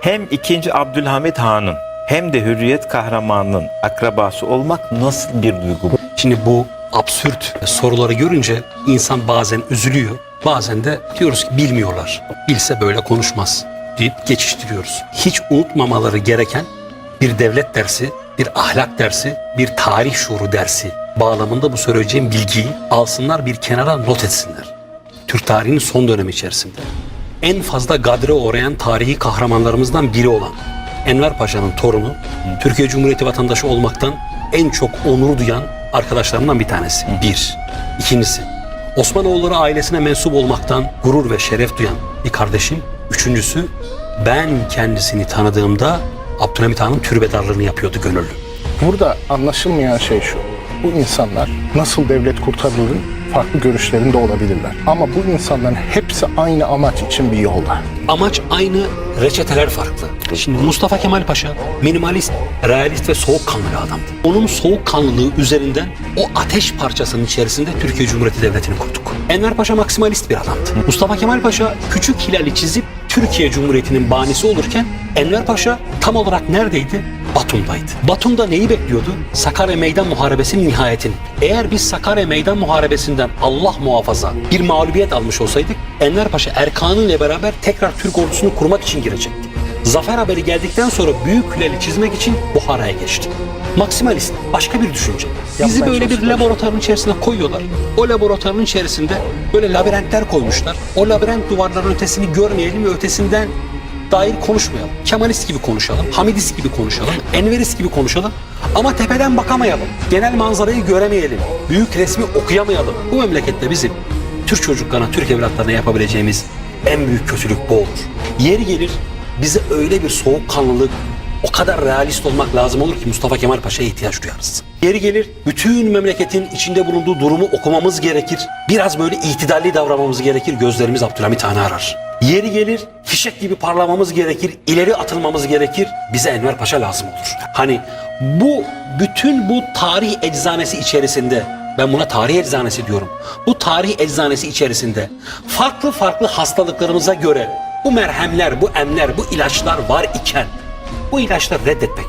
Hem 2. Abdülhamit Han'ın hem de Hürriyet kahramanının akrabası olmak nasıl bir duygu? Şimdi bu absürt soruları görünce insan bazen üzülüyor. Bazen de diyoruz ki bilmiyorlar. Bilse böyle konuşmaz deyip geçiştiriyoruz. Hiç unutmamaları gereken bir devlet dersi, bir ahlak dersi, bir tarih şuuru dersi bağlamında bu söyleyeceğim bilgiyi alsınlar bir kenara not etsinler. Türk tarihinin son dönemi içerisinde en fazla gadre uğrayan tarihi kahramanlarımızdan biri olan Enver Paşa'nın torunu Türkiye Cumhuriyeti vatandaşı olmaktan en çok onur duyan arkadaşlarımdan bir tanesi. Bir. İkincisi Osmanoğulları ailesine mensup olmaktan gurur ve şeref duyan bir kardeşim. Üçüncüsü ben kendisini tanıdığımda Abdülhamit Han'ın türbedarlığını yapıyordu gönüllü. Burada anlaşılmayan şey şu. Bu insanlar nasıl devlet kurtarılırın farklı görüşlerinde olabilirler. Ama bu insanların hepsi aynı amaç için bir yolda. Amaç aynı, reçeteler farklı. Şimdi Mustafa Kemal Paşa minimalist, realist ve soğukkanlı adamdı. Onun soğukkanlılığı üzerinden o ateş parçasının içerisinde Türkiye Cumhuriyeti Devleti'ni kurduk. Enver Paşa maksimalist bir adamdı. Mustafa Kemal Paşa küçük hilali çizip Türkiye Cumhuriyeti'nin banisi olurken Enver Paşa tam olarak neredeydi? Batum'daydı. Batum'da neyi bekliyordu? Sakarya Meydan Muharebesi'nin nihayetini. Eğer biz Sakarya Meydan Muharebesi'nden Allah muhafaza bir mağlubiyet almış olsaydık Enver Paşa Erkan'ı ile beraber tekrar Türk ordusunu kurmak için girecekti. Zafer haberi geldikten sonra büyük kuleli çizmek için Buhara'ya geçti. Maksimalist, başka bir düşünce. Bizi böyle bir laboratuvarın içerisine koyuyorlar. O laboratuvarın içerisinde böyle labirentler koymuşlar. O labirent duvarların ötesini görmeyelim ve ötesinden dair konuşmayalım. Kemalist gibi konuşalım, Hamidist gibi konuşalım, Enverist gibi konuşalım. Ama tepeden bakamayalım. Genel manzarayı göremeyelim. Büyük resmi okuyamayalım. Bu memlekette bizim Türk çocuklarına, Türk evlatlarına yapabileceğimiz en büyük kötülük bu olur. Yeri gelir bize öyle bir soğukkanlılık, o kadar realist olmak lazım olur ki Mustafa Kemal Paşa'ya ihtiyaç duyarız. Yeri gelir bütün memleketin içinde bulunduğu durumu okumamız gerekir. Biraz böyle itidalli davranmamız gerekir. Gözlerimiz Abdülhamit Han'ı arar. Yeri gelir fişek gibi parlamamız gerekir. ileri atılmamız gerekir. Bize Enver Paşa lazım olur. Hani bu bütün bu tarih eczanesi içerisinde ben buna tarih eczanesi diyorum. Bu tarih eczanesi içerisinde farklı farklı hastalıklarımıza göre bu merhemler, bu emler, bu ilaçlar var iken bu ilaçları reddetmek.